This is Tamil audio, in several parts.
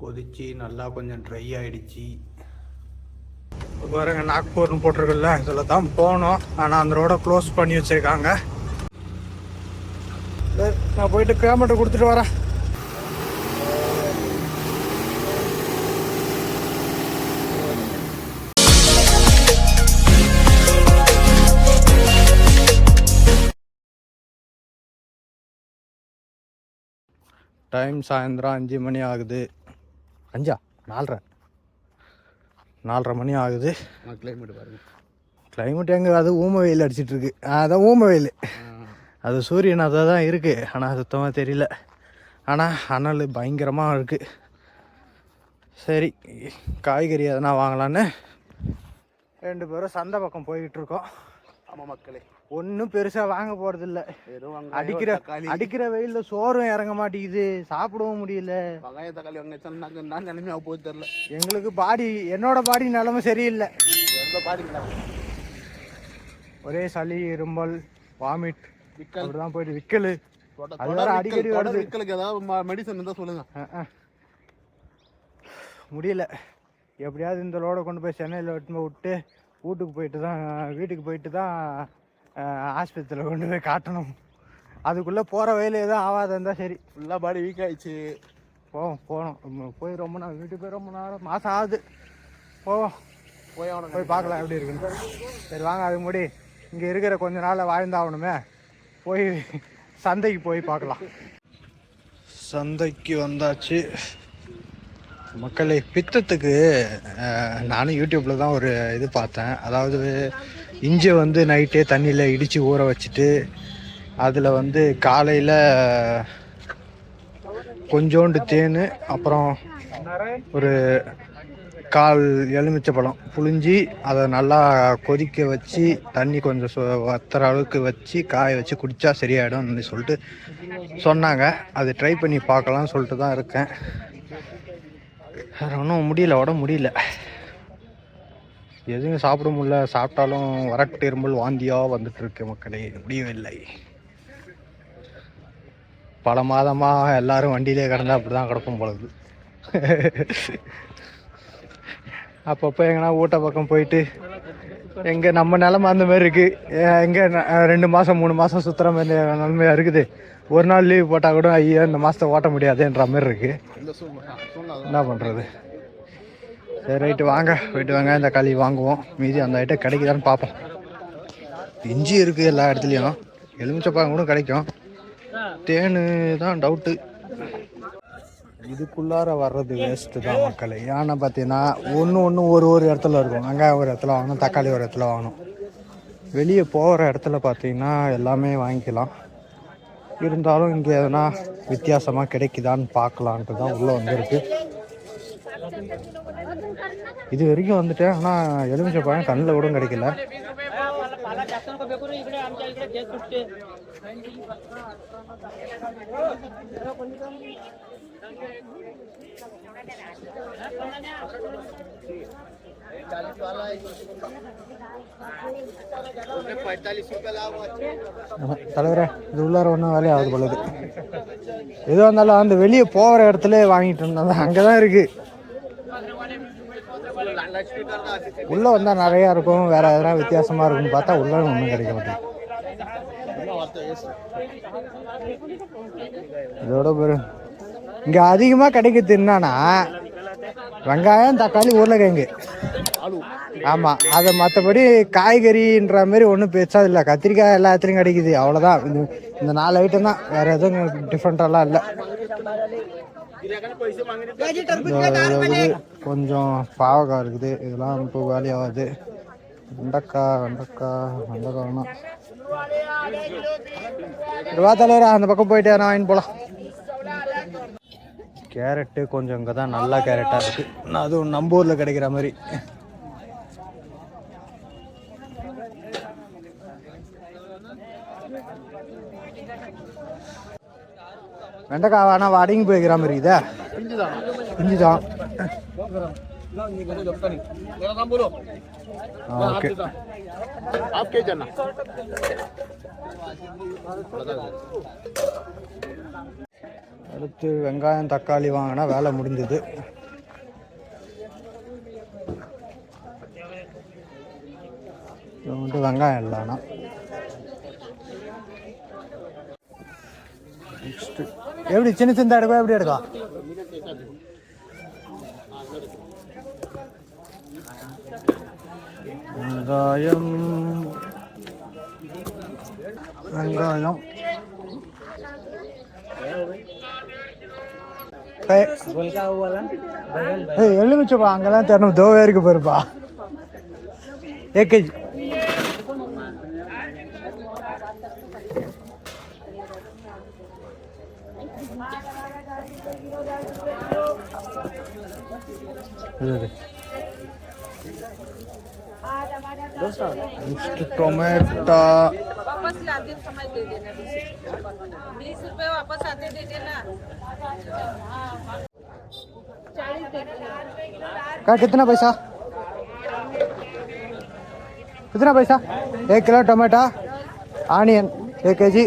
கொதிச்சு நல்லா கொஞ்சம் ட்ரை ஆயிடுச்சு. பாருங்க நாக்பூர்னு போட்டிருக்குல்ல இதில் தான் போனோம். ஆனால் அந்த ரோடை க்ளோஸ் பண்ணி வச்சிருக்காங்க. சரி, நான் போயிட்டு பேமெண்ட் கொடுத்துட்டு வரேன். டைம் சாயந்தரம் அஞ்சு மணி ஆகுது. அஞ்சா? நாலரை. நாலரை மணி ஆகுது. கிளைமேட் பாருங்க. கிளைமேட் எங்கே? அது ஊம வெயில் அடிச்சிட்டு இருக்கு அதான் ஊம வெயில். அது சூரியன் அதை தான் இருக்குது ஆனால் சுத்தமாக தெரியல. ஆனால் அனல் பயங்கரமாக இருக்குது சரி காய்கறி எதனா வாங்கலான்னு. ரெண்டு பேரும் சந்தை பக்கம் போய்கிட்டு இருக்கோம் ஆமா மக்களே. ஒன்றும் பெருசாக வாங்க போகிறதில்ல அடிக்கிற அடிக்கிற வெயிலில் சோறும் இறங்க மாட்டேங்குது. சாப்பிடவும் முடியல. வெங்காயம் தக்காளி வெங்காயம் நாங்க நான் நிலைமையா போய் தெரியல. எங்களுக்கு பாடி என்னோட பாடி நிலமை சரியில்லை. ஒரே சளி இருமல் வாமிட். அப்படிதான் போயிட்டு விக்கல். அடிக்கடி வருது. விக்கலுக்கு ஏதாவது மெடிசன் இருந்தா சொல்லுங்க. முடியல. எப்படியாவது இந்த லோடை கொண்டு போய் சென்னையில் வெட்டுமே விட்டு வீட்டுக்கு போயிட்டு தான் வீட்டுக்கு போயிட்டு தான் ஆஸ்பத்திரியில் கொண்டு போய் காட்டணும். அதுக்குள்ளே போகிற வேலை எதுவும் ஆகாத இருந்தால் சரி. ஃபுல்லா பாடி வீக் ஆயிடுச்சு. போவோம் போகணும். போய் ரொம்ப நாள் வீட்டுக்கு போய் ரொம்ப நேரம் மாதம் ஆகுது. போவோம். போய் அவனுக்கு போய் பார்க்கலாம் எப்படி இருக்குன்னு. சரி வாங்க அதுக்கு முடி. இங்கே இருக்கிற கொஞ்ச நாளில் வாழ்ந்தாகணுமே. போய் சந்தைக்கு போய் பார்க்கலாம். சந்தைக்கு வந்தாச்சு. மக்களை பித்தத்துக்கு நானும் யூடியூப்பில் தான் ஒரு இது பார்த்தேன். அதாவது இஞ்சி வந்து நைட்டே தண்ணியில் இடித்து ஊற வச்சுட்டு அதில் வந்து காலையில் கொஞ்சோண்டு தேன் அப்புறம் ஒரு கால் எலுமிச்சை பழம் புழிஞ்சி அதை நல்லா கொதிக்க வச்சு தண்ணி கொஞ்சம் சொ வத்துற அளவுக்கு வச்சு காய வச்சு குடித்தா சரியாயிடும்னு சொல்லிட்டு சொன்னாங்க. அது ட்ரை பண்ணி பார்க்கலாம்னு சொல்லிட்டு தான் இருக்கேன். வேறு ஒன்றும் முடியல உடம்பு முடியல. எதுவும் சாப்பிட முடியல. சாப்பிட்டாலும் வரட்டு இருமல் வாந்தியாக வந்துட்டு இருக்கு மக்களே முடியவில்லை பல மாதமாக எல்லாரும் வண்டியிலே கிடந்தா அப்படி தான் கிடப்போம் பொழுது அப்பப்போ எங்கன்னா ஊட்ட பக்கம் போயிட்டு எங்கே நம்ம நிலமை அந்த மாதிரி இருக்குது எங்கே ரெண்டு மாதம் மூணு மாதம் சுற்றுற மாதிரி நிலமையாக இருக்குது. ஒரு நாள் லீவ் போட்டால் கூட ஐயோ இந்த மாதத்தை ஓட்ட முடியாதுன்ற மாதிரி இருக்குது என்ன பண்ணுறது சரி ரைட்டு வாங்க. போயிட்டு வாங்க. இந்த களி வாங்குவோம். மீதி அந்த ஐட்டம் கிடைக்குதான்னு பார்ப்போம். இஞ்சி இருக்குது எல்லா இடத்துலையும். எலுமிச்சப்பாங்க கூட கிடைக்கும். தேனு தான் டவுட்டு இதுக்குள்ளார வர்றது வேஸ்ட்டு தான் மக்கள். ஏன்னா பார்த்தீங்கன்னா ஒன்று ஒன்று ஒரு ஒரு இடத்துல இருக்கும். வெங்காயம் ஒரு இடத்துல வாங்கணும் தக்காளி ஒரு இடத்துல வாங்கணும். வெளியே போகிற இடத்துல பார்த்தீங்கன்னா எல்லாமே வாங்கிக்கலாம். இருந்தாலும் இங்கே எதனா வித்தியாசமாக கிடைக்குதான்னு பார்க்கலான்ட்டு தான் உள்ளே வந்திருக்கு. இது வரைக்கும் வந்துட்டேன் ஆனால் எலுமிச்சை பழம் கண்ணில் கூட கிடைக்கல. தலைவரே இது உள்ளார ஒன்றும் வேலையாகுது பொழுது எதுவாக இருந்தாலும் அந்த வெளியே போகிற இடத்துல வாங்கிட்டு இருந்தோம் அங்கே தான் இருக்குது உள்ளே வந்தால் நிறையா இருக்கும். வேற எதனா வித்தியாசமாக இருக்கும்னு பார்த்தா உள்ளே ஒன்றும் கிடைக்க மாட்டேங்குது. இதோட பேரு. இங்கே அதிகமாக கிடைக்கிறது என்னன்னா வெங்காயம் தக்காளி உருளைக்கிழங்கு. ஆமாம் அதை மற்றபடி காய்கறின்ற மாதிரி ஒன்றும் பெருசாக இல்லை. கத்திரிக்காய் எல்லா இடத்துலையும் கிடைக்குது. அவ்வளோதான் இந்த இந்த நாலு ஐட்டம் தான். வேறு எதுவும் டிஃப்ரெண்ட்டெல்லாம் இல்லை. கொஞ்சம் பாவக்காய் இருக்குது. இதெல்லாம் இப்போ வேலையாகுது. வெண்டக்காய் வெண்டக்காய் வெண்டக்காய்னா. ரூபா தலைவரா அந்த பக்கம் போயிட்டு நான் வாங்கி போகலாம் கேரட்டு கொஞ்சம் இங்கே தான் நல்லா கேரட்டாக இருக்கு. நான் அதுவும் நம்ம ஊரில் கிடைக்கிற மாதிரி. வெண்டைக்காய் ஆனால் வாடகைக்கு போய்க்கிற மாதிரி இதா இஞ்சி தான் ஓகே. அடுத்து வெங்காயம் தக்காளி வாங்கினா வேலை முடிஞ்சது. வந்துட்டு வெங்காயம் இல்லைண்ணா. நெக்ஸ்ட்டு எப்படி சின்ன சின்ன எடுக்கும் எப்படி எடுக்கும் வெங்காயம். வெங்காயம். எலுமிச்சப்பா அங்கெல்லாம் தரணும். தோவே இருக்கு பாருப்பா ஏகேஜி टोमेटो वापस लाते समय दे देना बीस रुपए वापस आते दे देना चालीस दे देना का कितना पैसा कितना पैसा एक किलो टोमेटो ஆனியன் एक கேஜி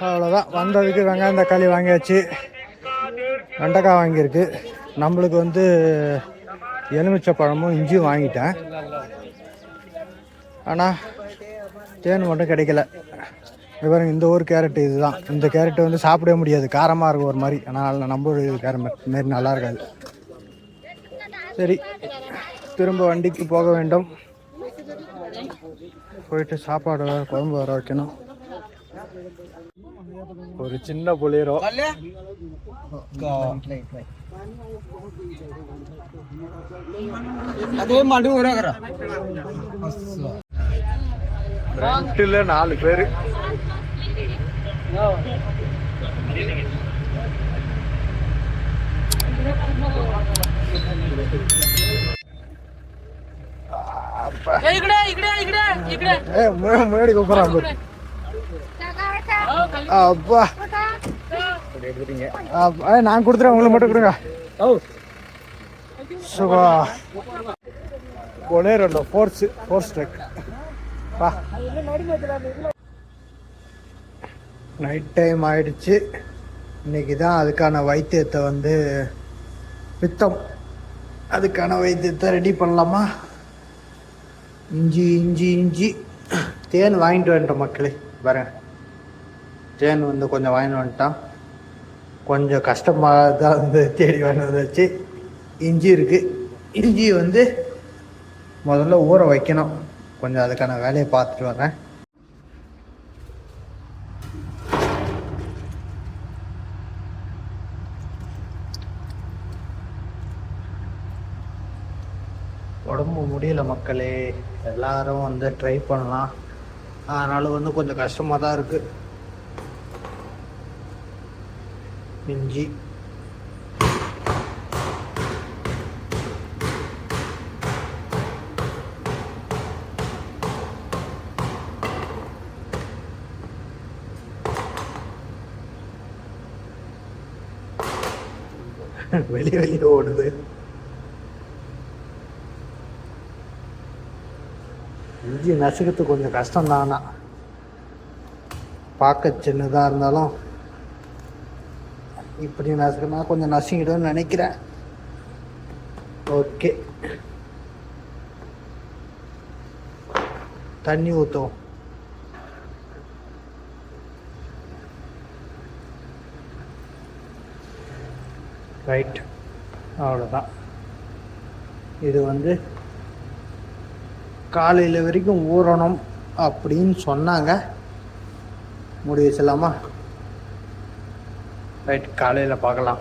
அவ்வளோதான் வந்ததுக்கு வெங்காயம் தக்காளி வாங்கியாச்சு வெண்டைக்காய் வாங்கியிருக்கு. நம்மளுக்கு வந்து எலுமிச்சை பழமும் இஞ்சியும் வாங்கிட்டேன். ஆனால் தேன் மட்டும் கிடைக்கல. இது இந்த ஒரு கேரட் இதுதான். இந்த கேரட் வந்து சாப்பிடவே முடியாது. காரமாக இருக்கும் ஒரு மாதிரி. ஆனால் நம்ம ஒரு கேரட் மாரி நல்லா இருக்காது. சரி திரும்ப வண்டிக்கு போக வேண்டும். போயிட்டு சாப்பாடு குழம்பு வர வைக்கணும். ஒரு சின்ன புளியரோ ரெண்டுல நாலு பேர் इकडे इकडे इकडे इकडे ஏ முன்னாடி கூப்பிட்றான் பாரு. அப்பா. நான் கொடுத்துறேன் உங்களுக்கு மட்டும் கொடுங்க. சுகா. பொலேரோட ஃபோர்ஸ் ஃபோர்ஸ் ட்ரக் பா நைட் டைம் ஆயிடுச்சு. இன்னைக்கு தான் அதுக்கான வைத்தியத்தை வந்து பித்தம். அதுக்கான வைத்தியத்தை ரெடி பண்ணலாமா? இஞ்சி இஞ்சி இஞ்சி. தேன் வாங்கிட்டு வந்துட்டோம் மக்களே. வரேன். தேன் வந்து கொஞ்சம் வாங்கிட்டு வந்துட்டான். கொஞ்சம் கஷ்டமாக தான் வந்து தேடி வாங்கிட்டு வச்சு இஞ்சி இருக்குது இஞ்சி வந்து முதல்ல ஊற வைக்கணும். கொஞ்சம் அதுக்கான வேலையை பார்த்துட்டு வரேன் உடம்பு முடியல மக்களே. எல்லாரும் வந்து ட்ரை பண்ணலாம். அதனால வந்து கொஞ்சம் கஷ்டமாக தான் இருக்குது இஞ்சி. வெளியே வெளியே ஓடுது. இஞ்சி நசுக்கிறது கொஞ்சம் கஷ்டம் தானா பார்க்க சின்னதாக இருந்தாலும் இப்படி நசுக்கினா கொஞ்சம் நசுங்கிடும்னு நினைக்கிறேன். ஓகே. தண்ணி ஊற்றும் ரைட். அவ்வளோதான் இது வந்து காலையில் வரைக்கும் ஊறணும் அப்படின்னு சொன்னாங்க. முடிவு செல்லாமா? ரைட் காலையில் பார்க்கலாம்.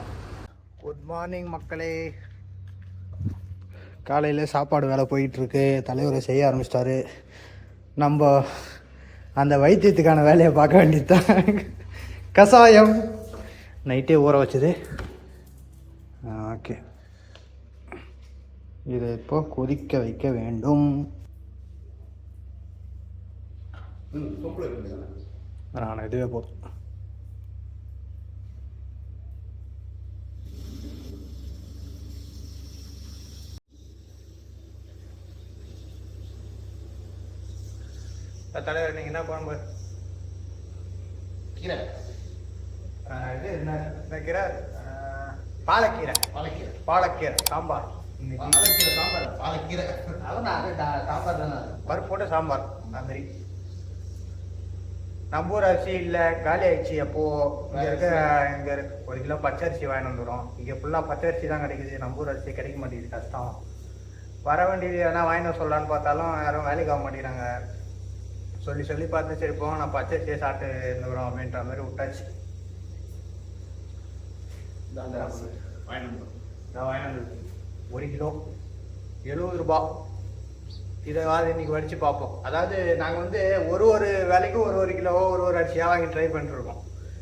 குட் மார்னிங் மக்களே. காலையில் சாப்பாடு வேலை போயிட்டுருக்கு. தலைவர் செய்ய ஆரம்பிச்சிட்டாரு. நம்ம அந்த வைத்தியத்துக்கான வேலையை பார்க்க வேண்டியதுதான். கஷாயம். நைட்டே ஊற வச்சது. ஓகே. இதை இப்போ கொதிக்க வைக்க வேண்டும். நான் இதுவே போதும். தலைவர் நீங்கள் என்ன குழம்பு கீரை. இது என்ன கீரை? பாலக்கீரை. பாலக்கீரை. பாலக்கீரை சாம்பார். பாலக்கீரை சாம்பார். பாலக்கீரை. அதான் அது சாம்பார் தானே. பருப்பு போட்டு சாம்பார் அந்த மாதிரி. நம்ம ஊர் அரிசி இல்லை காலி ஆயிடுச்சு அப்போ. இங்கே இருக்க இங்கே ஒரு கிலோ பச்சை அரிசி வாங்கிட்டு வந்துடும் இங்கே ஃபுல்லாக பச்சை அரிசி தான் கிடைக்குது. நம்ம ஊர் அரிசி கிடைக்க மாட்டேங்குது கஷ்டம். வர வேண்டியது எதனா வாங்கிட்டு சொல்லலான்னு பார்த்தாலும் யாரும் வேலைக்கு ஆக மாட்டேங்கிறாங்க. சொல்லி சொல்லி பார்த்து சரி போங்க நான் பச்சை அரிசியை சாப்பிட்டு இருந்துக்கிறோம் அப்படின்ற மாதிரி விட்டாச்சு. ஒரு கிலோ எழுபது ரூபா. இதை வாது இன்னைக்கு வடித்து பார்ப்போம். அதாவது நாங்கள் வந்து ஒரு ஒரு வேலைக்கும் ஒரு ஒரு கிலோவோ ஒரு ஒரு அரிசியாக வாங்கி ட்ரை பண்ணிட்டுருக்கோம்.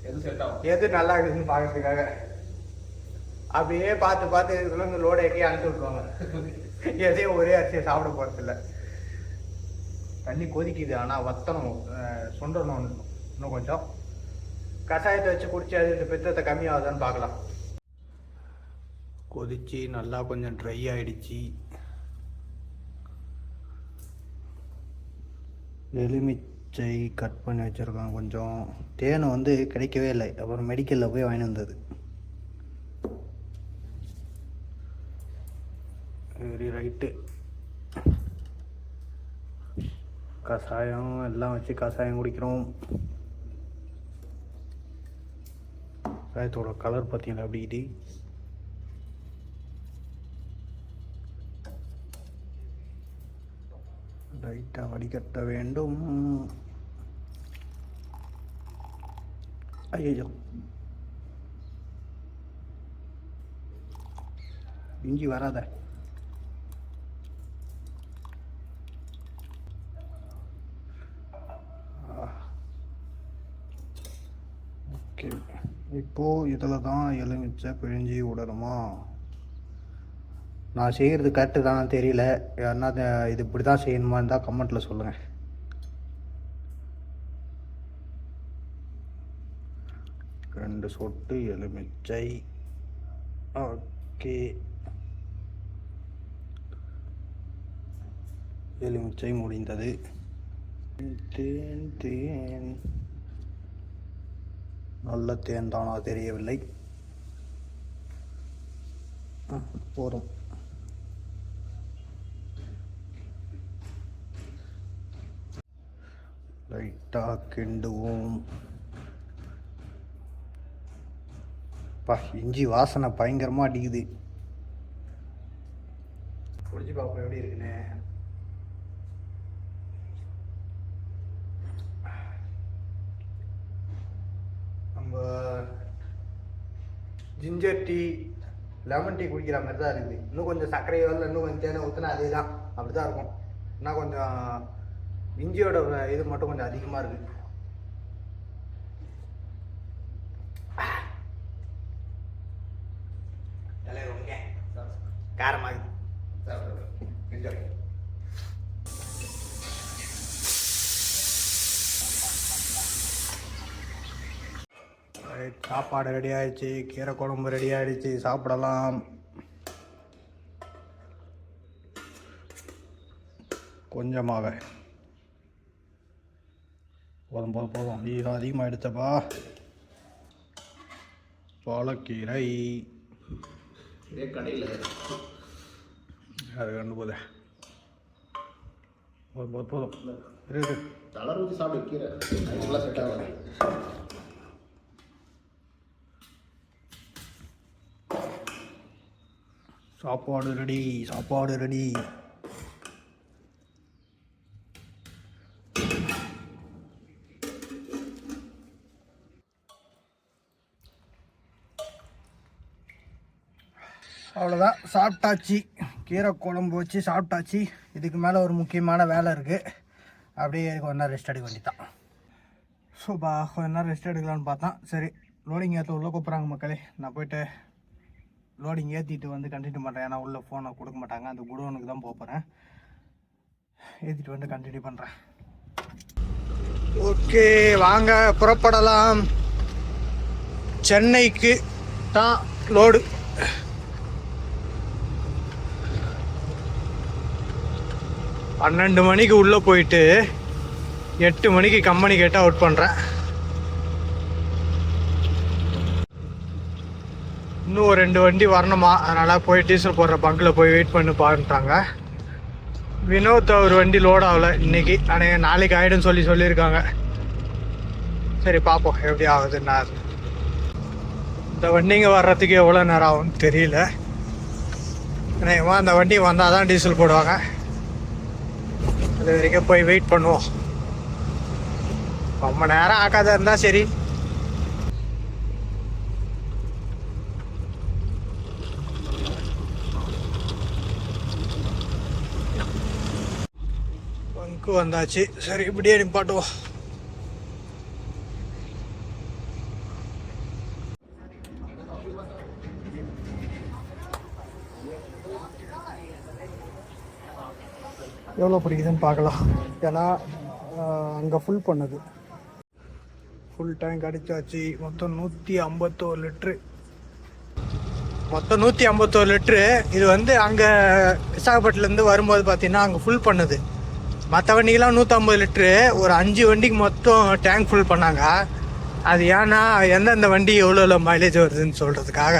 எது செட் ஆகும்? எது நல்லா இருக்குதுன்னு பார்க்கறதுக்காக. அப்படியே பார்த்து பார்த்து இதுக்குள்ள இந்த லோடு ஏற்றி அனுப்பிச்சு விட்ருவாங்க எதையும் ஒரே அரிசியை சாப்பிட போகிறதில்ல தண்ணி கொதிக்குது ஆனால் வத்தணும் சுண்டணும் இன்னும் கொஞ்சம். கஷாயத்தை வச்சு குடிச்சு அது பித்தத்தை கம்மியாகுதான்னு பார்க்கலாம். கொதிச்சு நல்லா கொஞ்சம் ட்ரை ஆகிடுச்சி எலுமிச்சை கட் பண்ணி வச்சுருக்கோம் கொஞ்சம். தேன் வந்து கிடைக்கவே இல்லை. அப்புறம் மெடிக்கலில் போய் வாங்கி வந்தது. வெரி ரைட்டு கஷாயம் எல்லாம் வச்சு கஷாயம் குடிக்கிறோம். கஷாயத்தோட கலர் பார்த்தீங்களா அப்படி லைட்டாக வடிகட்ட வேண்டும். ஐயோ இஞ்சி வராத. ஓகே. இப்போது இதில் தான் எலுமிச்சை பிழிஞ்சி விடணுமா நான் செய்கிறது கரெக்டு தானே தெரியல. யாருன்னா இது இப்படி தான் செய்யணுமான்னு தான் கமெண்ட்டில் சொல்லுங்கள் ரெண்டு சொட்டு எலுமிச்சை. ஓகே. எலுமிச்சை முடிந்தது. தேன் தேன். நல்ல தேன் தானா தெரியவில்லை. போதும். லைட்டாக கிண்டுவோம். பா இஞ்சி வாசனை பயங்கரமாக அடிக்குது. குடிச்சு பார்ப்போம் எப்படி இருக்குன்னு நம்ம ஜிஞ்சர் டீ லெமன் டீ குடிக்கிற மாதிரி தான் இருக்குது. இன்னும் கொஞ்சம் சர்க்கரையோ இல்லை இன்னும் கொஞ்சம் தேனை ஊற்றினா அதே தான் அப்படி தான் இருக்கும். இன்னும் கொஞ்சம் இஞ்சியோட இது மட்டும் கொஞ்சம் அதிகமாக இருக்குது சாப்பாடு ரெடி ஆயிடுச்சு கீரை குழம்பு ரெடி ஆயிடுச்சு சாப்பிடலாம். கொஞ்சமாக போதும் போதும் போதும். இது அதிகமாக எடுத்தப்பா. பாலக்கீரை. இதே கடையில். அது கண்டு போதே? போதும் போதும் போதும். இரு, இரு. தளர் ஊற்றி சாப்பிடு கீரை. செட் ஆகாது. சாப்பாடு ரெடி சாப்பாடு ரெடி. அவ்வளோதான் சாப்பிட்டாச்சு. கீரை குழம்பு வச்சு சாப்பிட்டாச்சு. இதுக்கு மேலே ஒரு முக்கியமான வேலை இருக்குது அப்படியே கொஞ்ச நேரம் ரெஸ்ட் எடுக்க வேண்டியதான் ஸோபா கொஞ்ச நேரம் ரெஸ்ட் எடுக்கலான்னு பார்த்தா சரி லோடிங் ஏற்ற உள்ளே கூப்பிட்றாங்க மக்களே. நான் போயிட்டு லோடிங் ஏற்றிட்டு வந்து கண்டினியூ பண்ணுறேன் ஏன்னா உள்ளே ஃபோனை கொடுக்க மாட்டாங்க. அந்த குடோனுக்கு தான் போகிறேன் ஏற்றிட்டு வந்து கண்டினியூ பண்ணுறேன் ஓகே வாங்க புறப்படலாம். சென்னைக்கு தான் லோடு பன்னெண்டு மணிக்கு உள்ளே போயிட்டு எட்டு மணிக்கு கம்பெனி கேட்டால் அவுட் பண்ணுறேன் இன்னும் ஒரு ரெண்டு வண்டி வரணுமா? அதனால் போய் டீசல் போடுற பங்கில் போய் வெயிட் பண்ணி பாருட்டாங்க வினோத் ஒரு வண்டி லோட் ஆகலை. இன்னைக்கு ஆனால் நாளைக்கு ஆகிடும்னு சொல்லி சொல்லியிருக்காங்க. சரி பார்ப்போம் எப்படி ஆகுதுன்னா இந்த வண்டிங்க வர்றதுக்கு எவ்வளோ நேரம் ஆகும்னு தெரியல. ஏன்னா அந்த வண்டி வந்தால் தான் டீசல் போடுவாங்க. அது வரைக்கும் போய் வெயிட் பண்ணுவோம். ரொம்ப நேரம் ஆக்காத இருந்தால் சரி. பங்கு வந்தாச்சு சரி இப்படியே நிப்பாட்டுவோம் எவ்வளோ பிடிக்குதுன்னு பார்க்கலாம் ஏன்னா அங்கே ஃபுல் பண்ணது. ஃபுல் டேங்க் அடிச்சாச்சு. மொத்தம் நூற்றி ஐம்பத்தோரு லிட்ரு. மொத்தம் நூற்றி ஐம்பத்தோரு லிட்ரு. இது வந்து அங்கே விசாகப்பட்டிலேருந்து வரும்போது பார்த்தீங்கன்னா அங்கே ஃபுல் பண்ணுது. மற்ற வண்டிக்கெலாம் நூற்றம்பது லிட்ரு ஒரு அஞ்சு வண்டிக்கு மொத்தம் டேங்க் ஃபுல் பண்ணாங்க. அது ஏன்னா எந்தெந்த வண்டி எவ்வளோ எவ்வளோ மைலேஜ் வருதுன்னு சொல்கிறதுக்காக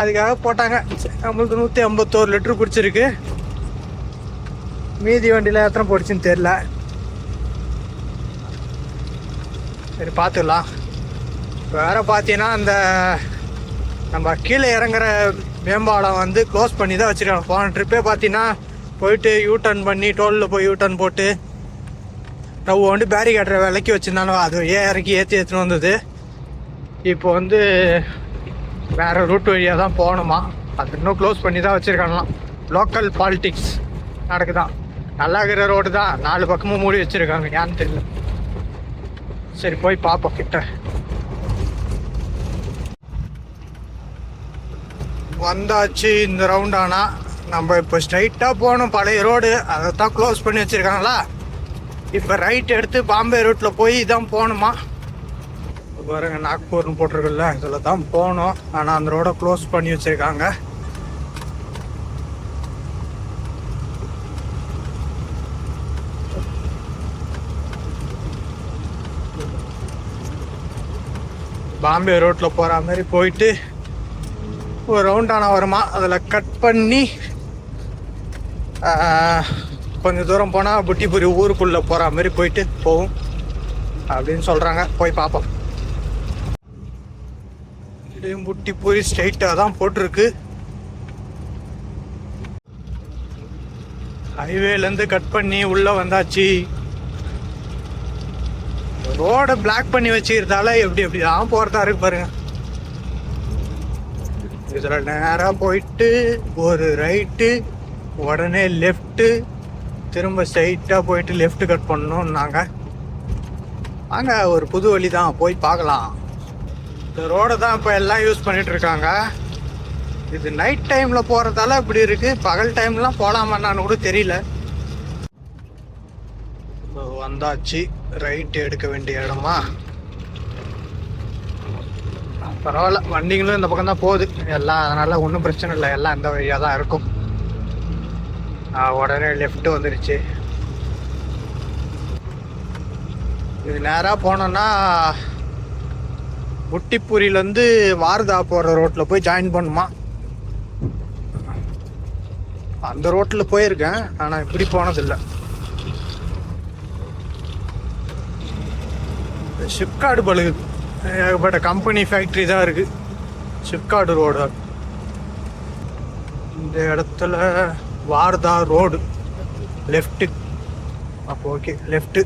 அதுக்காக போட்டாங்க. நம்மளுக்கு நூற்றி ஐம்பத்தோரு லிட்ரு பிடிச்சிருக்கு. மீதி வண்டியில் எத்தனை போடுச்சுன்னு தெரில சரி பார்த்துக்கலாம் வேறு பார்த்தீங்கன்னா அந்த நம்ம கீழே இறங்குற மேம்பாலம் வந்து க்ளோஸ் பண்ணி தான் வச்சுருக்காங்க. போன ட்ரிப்பே பார்த்தீங்கன்னா போயிட்டு யூ டர்ன் பண்ணி டோலில் போய் யூ டர்ன் போட்டு நம்ம வந்து பேரிகேட்டரை விலைக்கு வச்சுருந்தாலும் அது ஏன் இறக்கி ஏற்றி ஏற்றுன்னு வந்தது? இப்போ வந்து வேறு ரூட் வழியாக தான் போகணுமா? அது இன்னும் க்ளோஸ் பண்ணி தான் வச்சுருக்காங்களாம் லோக்கல் பாலிட்டிக்ஸ் நடக்குதான் நல்லா இருக்கிற ரோடு தான். நாலு பக்கமும் மூடி வச்சுருக்காங்க. ஏன்னு தெரியல. சரி போய் பார்ப்போம் கிட்ட. வந்தாச்சு இந்த ரவுண்ட் ஆனால் நம்ம இப்போ ஸ்ட்ரைட்டாக போகணும். பழைய ரோடு அதை தான் க்ளோஸ் பண்ணி வச்சுருக்காங்களா? இப்போ ரைட் எடுத்து பாம்பே ரூட்டில் போய் தான் போகணுமா? பாருங்க நாக்பூர்னு போட்டிருக்குல்ல இதில் தான் போகணும். ஆனால் அந்த ரோடை க்ளோஸ் பண்ணி வச்சுருக்காங்க. பாம்பே ரோட்டில் போகிற மாதிரி போயிட்டு ஒரு ரவுண்டான வருமா? அதில் கட் பண்ணி கொஞ்சம் தூரம் போனால் புட்டிபுரி ஊருக்குள்ளே போகிற மாதிரி போயிட்டு போகும் அப்படின்னு சொல்கிறாங்க போய் பார்ப்போம் இதையும் புட்டிபுரி ஸ்ட்ரைட்டாக தான் போட்டிருக்கு. ஹைவேலேருந்து கட் பண்ணி உள்ளே வந்தாச்சு. ரோடை பிளாக் பண்ணி வச்சுக்கிறதால எப்படி எப்படி தான் போகிறதா இருக்கு பாருங்க. இதில் நேராக போயிட்டு ஒரு ரைட்டு உடனே லெஃப்ட்டு திரும்ப ஸ்ட்ரைட்டாக போயிட்டு லெஃப்ட் கட் பண்ணோம்னாங்க அங்கே ஒரு புது வழி தான் போய் பார்க்கலாம். இந்த ரோடை தான் இப்போ எல்லாம் யூஸ் பண்ணிட்டு இருக்காங்க. இது நைட் டைமில் போகிறதால இப்படி இருக்குது பகல் டைம்லாம் போகலாமான்னு கூட தெரியல. வந்தாச்சு. ரைட் எடுக்க வேண்டிய இடமா? பரவாயில்ல. வண்டிங்களும் இந்த பக்கம் தான் போகுது. எல்லாம் அதனால் ஒன்றும் பிரச்சனை இல்லை. எல்லாம் இந்த வழியாக தான் இருக்கும். உடனே லெஃப்ட்டு வந்துடுச்சு இது நேராக போனோன்னா முட்டிப்பூரியிலேருந்து வாரதா போகிற ரோட்டில் போய் ஜாயின் பண்ணுமா? அந்த ரோட்டில் போயிருக்கேன் ஆனால் இப்படி போனதில்லை. ஷிப்காடு பழுகு ஏகப்பட்ட கம்பெனி ஃபேக்ட்ரி தான் இருக்குது ஷிப்காடு ரோடு இந்த இடத்துல வார்தா ரோடு. லெஃப்ட்டு அப்போ ஓகே லெஃப்ட்டு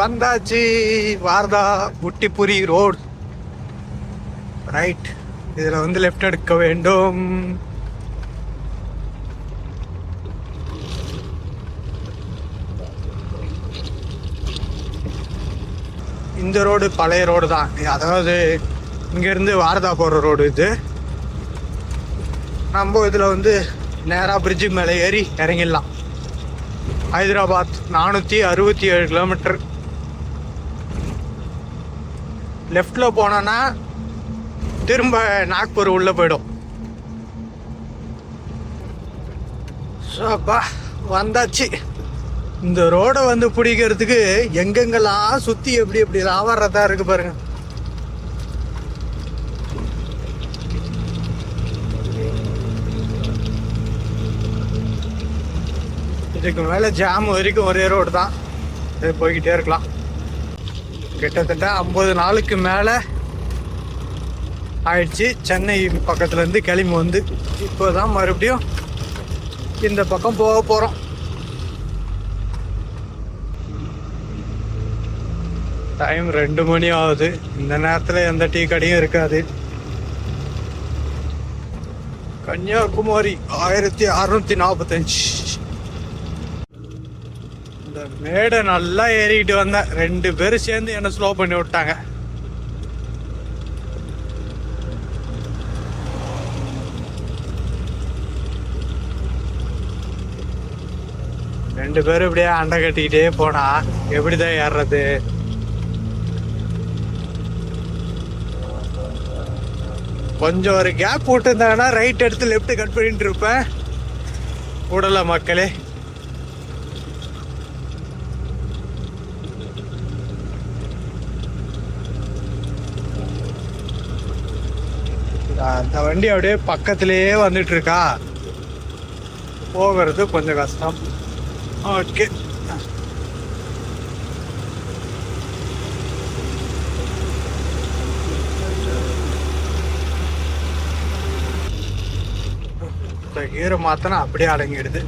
வந்தாச்சு வார்தா புட்டிபுரி ரோட். ரைட் இதில் வந்து லெஃப்ட் எடுக்க வேண்டும். இந்த ரோடு பழைய ரோடு தான். அதாவது இங்கேருந்து வாரதா போகிற ரோடு இது. நம்ம இதில் வந்து நேராக பிரிட்ஜு மேலே ஏறி இறங்கிடலாம். ஹைதராபாத் நானூற்றி அறுபத்தி ஏழு கிலோமீட்டர் லெஃப்டில் போனோன்னா திரும்ப நாக்பூர் உள்ளே போயிடும். ஸோ அப்பா வந்தாச்சு. இந்த ரோடை வந்து பிடிக்கிறதுக்கு எங்கெங்கெல்லாம் சுற்றி எப்படி எப்படி வர்றதா இருக்கு பாருங்க. இதுக்கு மேலே ஜாம் வரைக்கும் ஒரே ரோடு தான். போய்கிட்டே இருக்கலாம். கிட்டத்தட்ட ஐம்பது நாளுக்கு மேலே ஆயிடுச்சு. சென்னை பக்கத்துலேருந்து கிளம்பி வந்து இப்போ தான் மறுபடியும் இந்த பக்கம் போக போகிறோம் டைம் ரெண்டு மணி ஆகுது. இந்த நேரத்தில் எந்த டீ கடையும் இருக்காது. கன்னியாகுமரி ஆயிரத்தி அறுநூத்தி நாற்பத்தஞ்சு மேடை நல்லா ஏறிக்கிட்டு வந்தேன் ரெண்டு பேரும் சேர்ந்து என்னை ஸ்லோ பண்ணி விட்டாங்க. ரெண்டு பேரும் இப்படியே அண்டை கட்டிக்கிட்டே போனா எப்படிதான் ஏறுறது? கொஞ்சம் ஒரு கேப் விட்டுருந்தாங்கன்னா ரைட் எடுத்து லெஃப்ட் கட் பண்ணிட்டு இருப்பேன். விடல மக்களே. அந்த வண்டி அப்படியே பக்கத்திலேயே வந்துட்டு இருக்கா போகிறது கொஞ்சம் கஷ்டம். ஓகே. ஈர மாத்தனா அப்படியே அடங்கிடுது.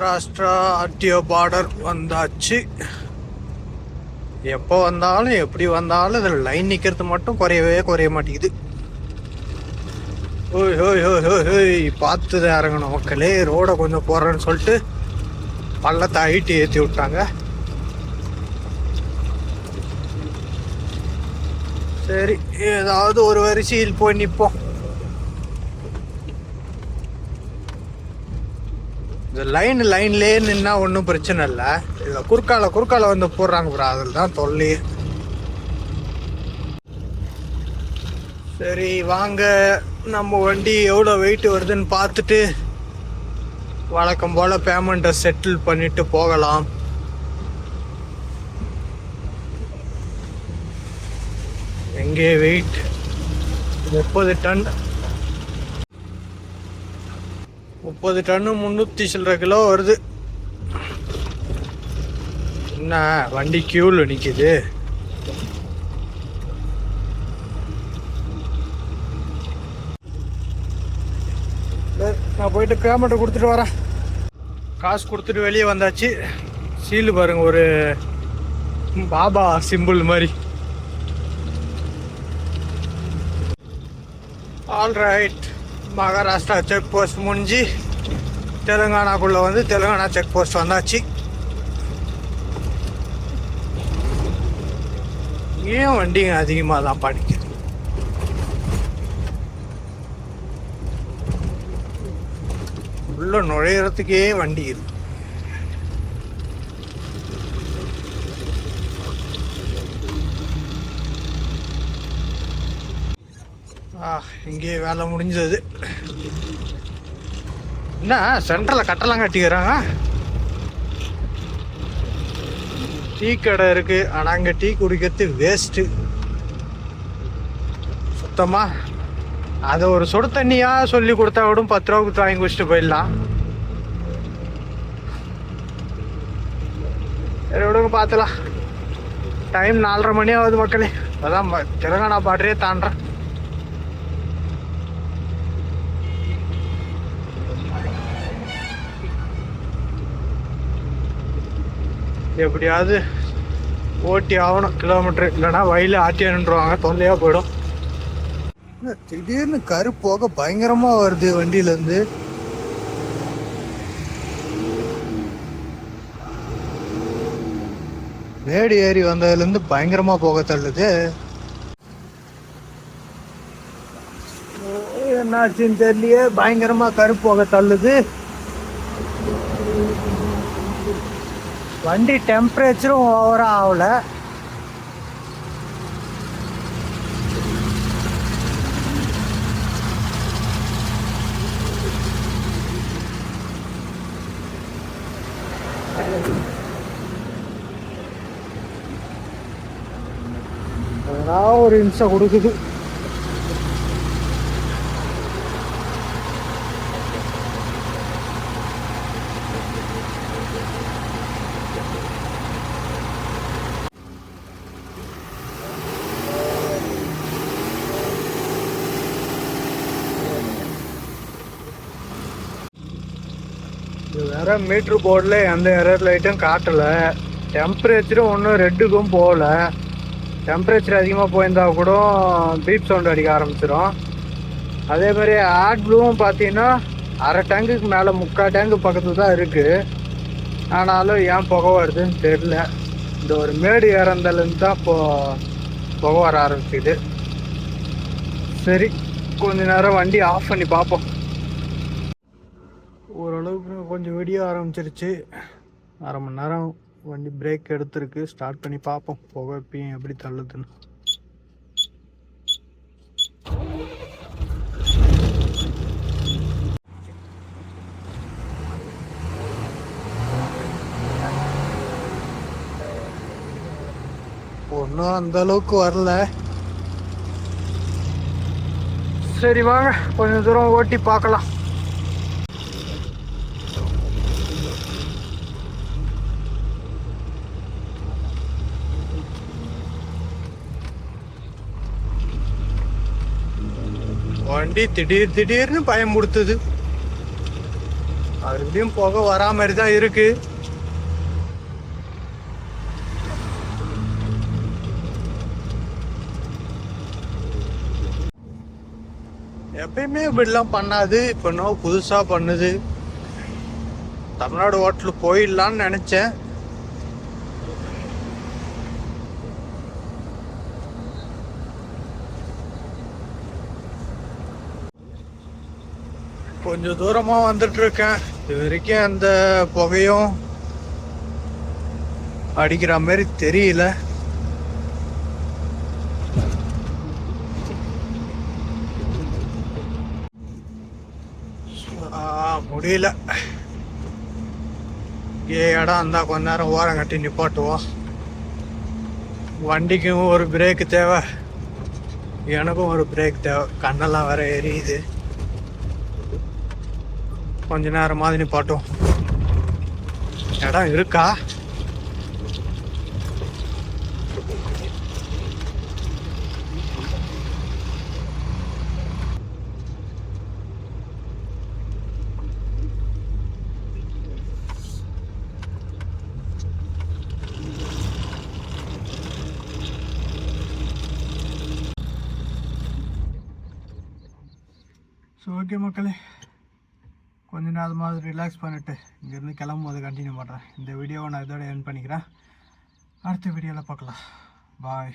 மகாராஷ்டிரா ஆர்டிஓ பார்டர் வந்தாச்சு. எப்போ வந்தாலும் எப்படி வந்தாலும் இதில் லைன் நிற்கிறது மட்டும் குறையவே குறைய மாட்டேங்குது. ஓய் ஹோய் ஹோய் ஹோய் ஹோய் பார்த்து தான் இறங்கணும் மக்களே ரோடை கொஞ்சம் போடுறேன்னு சொல்லிட்டு பள்ளத்தை ஐட்டி ஏற்றி விட்டாங்க. சரி ஏதாவது ஒரு வரிசையில் போய் நிற்போம். இந்த லைன் லைன்லேயே நின்னா ஒன்றும் பிரச்சனை இல்லை. இதில் குறுக்கால குறுக்கால வந்து போடுறாங்க ப்ரோ அதில் தான் தொல்லையே சரி வாங்க. நம்ம வண்டி எவ்வளோ வெயிட் வருதுன்னு பார்த்துட்டு வழக்கம் போல் பேமெண்ட்டை செட்டில் பண்ணிட்டு போகலாம். எங்கே வெயிட் முப்பது டன் முப்பது டன்னு முந்நூற்றி சில்லற கிலோ வருது. என்ன வண்டி கியூவில் நிற்கிது நான் போயிட்டு பேமெண்ட்டை கொடுத்துட்டு வரேன். காசு கொடுத்துட்டு வெளியே வந்தாச்சு. சீலு பாருங்க ஒரு பாபா சிம்பிள் மாதிரி. All right Maharashtra check post முடிஞ்சு. தெலுங்கானாக்குள்ளே வந்து தெலுங்கானா செக் போஸ்ட் வந்தாச்சு. ஏன் வண்டிங்க அதிகமாக தான் படிக்குது? உள்ள நுழையிறதுக்கே வண்டி இருக்கு. ஆ இங்கே வேலை முடிஞ்சது. என்ன சென்டரில் கட்டெல்லாம் கட்டிக்கிறாங்க? டீ கடை இருக்கு ஆனால் அங்கே டீ குடிக்கிறது வேஸ்ட்டு சுத்தமாக அதை ஒரு சுடு தண்ணியாக சொல்லி கொடுத்தா கூட பத்து ரூபா கொடுத்து வாங்கி குடிச்சிட்டு போயிடலாம். சரி விடுங்க பார்த்துலாம் டைம் நாலரை மணி ஆகுது மக்களே. அதான் தெலுங்கானா பாட்டரே தாண்டுறேன். எப்படியாவது ஓட்டி ஆகணும். கிலோமீட்டர் இல்லைன்னா வயலில் ஆட்டியானுருவாங்க தொல்லையாக போயிடும். திடீர்னு கருப்போக பயங்கரமாக வருது வண்டியிலேருந்து. மேடு ஏறி வந்ததுலேருந்து பயங்கரமாக போக தள்ளுது. என்னாச்சுன்னு தெரியலையே. பயங்கரமாக கரு போக தள்ளுது. வண்டி டெம்பரேச்சரும் ஓவராக ஆகல. அதெல்லாம் ஒரு இன்சம் கொடுக்குது இது வேற மீட்ரு போர்டில் எந்த எரர் லைட்டும் காட்டலை. டெம்பரேச்சரும் ஒன்றும் ரெட்டுக்கும் போகல. டெம்பரேச்சர் அதிகமாக போயிருந்தால் கூட பீப் சவுண்ட் அடிக்க ஆரம்பிச்சிடும் அதே மாதிரி ஆட் ப்ளூவும் பார்த்தீங்கன்னா அரை டேங்குக்கு மேலே முக்கால் டேங்கு பக்கத்தில் தான் இருக்குது ஆனாலும் ஏன் புகை வருதுன்னு தெரில இந்த ஒரு மேடு இறந்தலேருந்து தான் இப்போ புகை வர ஆரம்பிச்சுது சரி கொஞ்ச நேரம் வண்டி ஆஃப் பண்ணி பார்ப்போம். ஓரளவுக்கு கொஞ்சம் வெடிய ஆரம்பிச்சிருச்சு. அரை மணி நேரம் வண்டி பிரேக் எடுத்துருக்கு. ஸ்டார்ட் பண்ணி பார்ப்போம். புகைப்பையும் எப்படி தள்ளுதுன்னு. ஒன்றும் அந்த அளவுக்கு வரல. சரி வாங்க கொஞ்சம் தூரம் ஓட்டி பார்க்கலாம். வண்டி திடீர் திடீர்னு பயம் கொடுத்தது. மறுபடியும் புகை வரா மாதிரி தான் இருக்கு. எப்பயுமே இப்படிலாம் பண்ணாது. இப்போ இன்னும் புதுசாக பண்ணுது. தமிழ்நாடு ஹோட்டலுக்கு போயிடலான்னு நினச்சேன். கொஞ்சம் தூரமாக வந்துட்டு இருக்கேன் இது வரைக்கும் அந்த புகையும் அடிக்கிற மாதிரி தெரியல. முடியல. ஏ இடம் இருந்தால் கொஞ்ச நேரம் ஓரம் கட்டி நிப்பாட்டுவோம். வண்டிக்கும் ஒரு பிரேக் தேவை. எனக்கும் ஒரு பிரேக் தேவை. கண்ணெல்லாம் வேற எரியுது. கொஞ்ச நேரம் மாதிரி நிப்பாட்டும் இடம் இருக்கா ஸோ ஓகே மக்களே கொஞ்ச கொஞ்சம் ரிலாக்ஸ் பண்ணிட்டு இங்கேருந்து கிளம்பும் போது கண்டினியூ பண்ணுறேன் இந்த வீடியோவை நான் இதோட என் பண்ணிக்கிறேன். அடுத்த வீடியோவில் பார்க்கலாம். பாய்